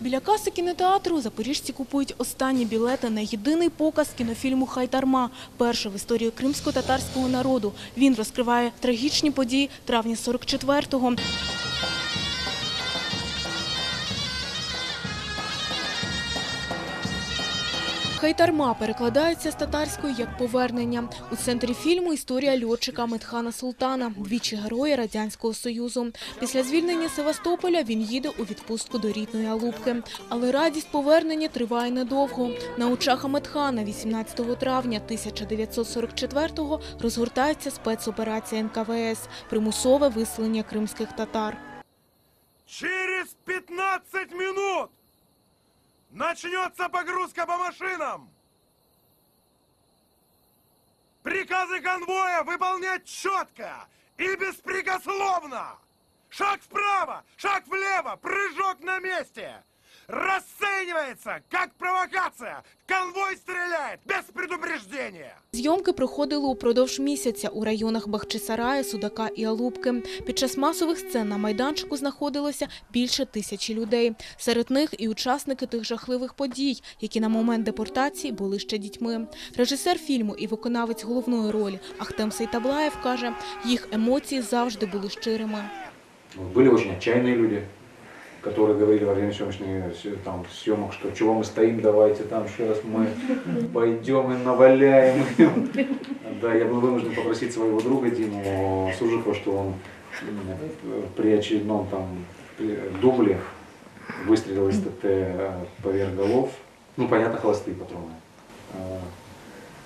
Біля каси кінотеатру запоріжці купують останні білети на єдиний показ кінофільму «Хайтарма», перший в історії кримсько-татарського народу. Він розкриває трагічні події травня 44-го. Хайтарма перекладається з татарської як повернення. У центрі фільму історія льотчика Медхана Султана, двічі героя Радянського Союзу. Після звільнення Севастополя він їде у відпустку до рідної Алубки. Але радість повернення триває недовго. На очах Медхана 18 травня 1944-го розгортається спецоперація НКВС – примусове виселення кримських татар. Через 15 минут начнется погрузка по машинам. Приказы конвоя выполнять четко и беспрекословно. Шаг вправо, шаг влево, прыжок на месте. Расценивается как провокация. Конвой стреляет без предупреждения. Зйомки проходили упродовж місяця у районах Бахчисарая, Судака і Алубки. Під час масових сцен на майданчику знаходилося більше тисячі людей. Серед них і учасники тих жахливих подій, які на момент депортації були ще дітьми. Режисер фільму і виконавець головної ролі Ахтем Сейтаблаєв каже, їх емоції завжди були щирими. Были очень отчаянные люди, которые говорили во время съемочных там, съемок, что чего мы стоим, давайте там сейчас мы пойдем и наваляем. им». Да, я был вынужден попросить своего друга Диму Сужикова, что он при очередном там дубле выстрелил из ТТ э, поверх голов. Ну, понятно, холостые патроны. А,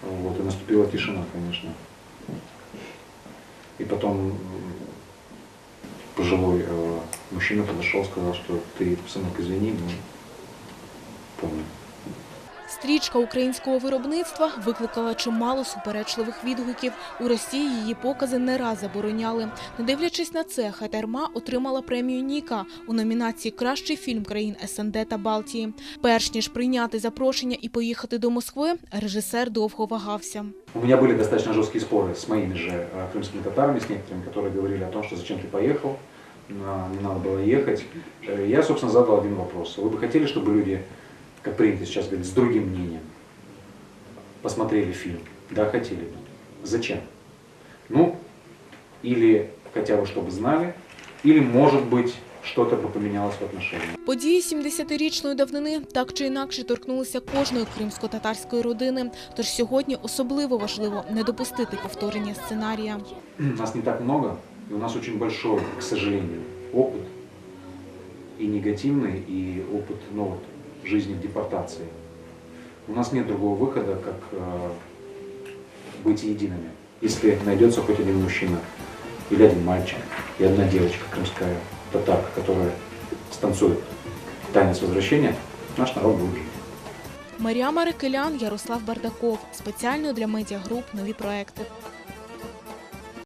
Вот, и наступила тишина, конечно. И потом пожилой э, мужчина подошел, сказал, что ты, сынок, извини, мы помним. Стрічка українського виробництва викликала чимало суперечливих відгуків. У Росії її покази не раз забороняли. Не дивлячись на це, Хайтарма отримала премію Ніка у номінації Кращий фільм країн СНД та Балтії. Перш ніж прийняти запрошення і поїхати до Москви, режисер довго вагався. У меня были достаточно жесткие споры с моими же э, крымскими татарами, с некоторыми, которые говорили о том, что зачем ты поехал, на- не надо было ехать. Э, Я, собственно, задал один вопрос. Вы бы хотели, чтобы люди, как принято сейчас говорить, с другим мнением, посмотрели фильм? Да, хотели бы. Зачем? Ну, или хотя бы чтобы знали, или, может быть, что-то бы поменялось в отношениях. Події 70-річної давнини так чи інакше торкнулися кожної кримсько-татарської родини. Тож сьогодні особливо важливо не допустити повторення сценарія. Нас не так много, и у нас очень большой, к сожалению, опыт и негативный, и опыт ну, вот, жизни в депортации. У нас нет другого выхода, как э, быть едиными. Если найдется хоть один мужчина или один мальчик и одна девочка крымская татарка, которая станцует танец возвращения, наш народ будет жить. Марія Марикелян, Ярослав Бардаков. Спеціально для медіагруп нові проекти.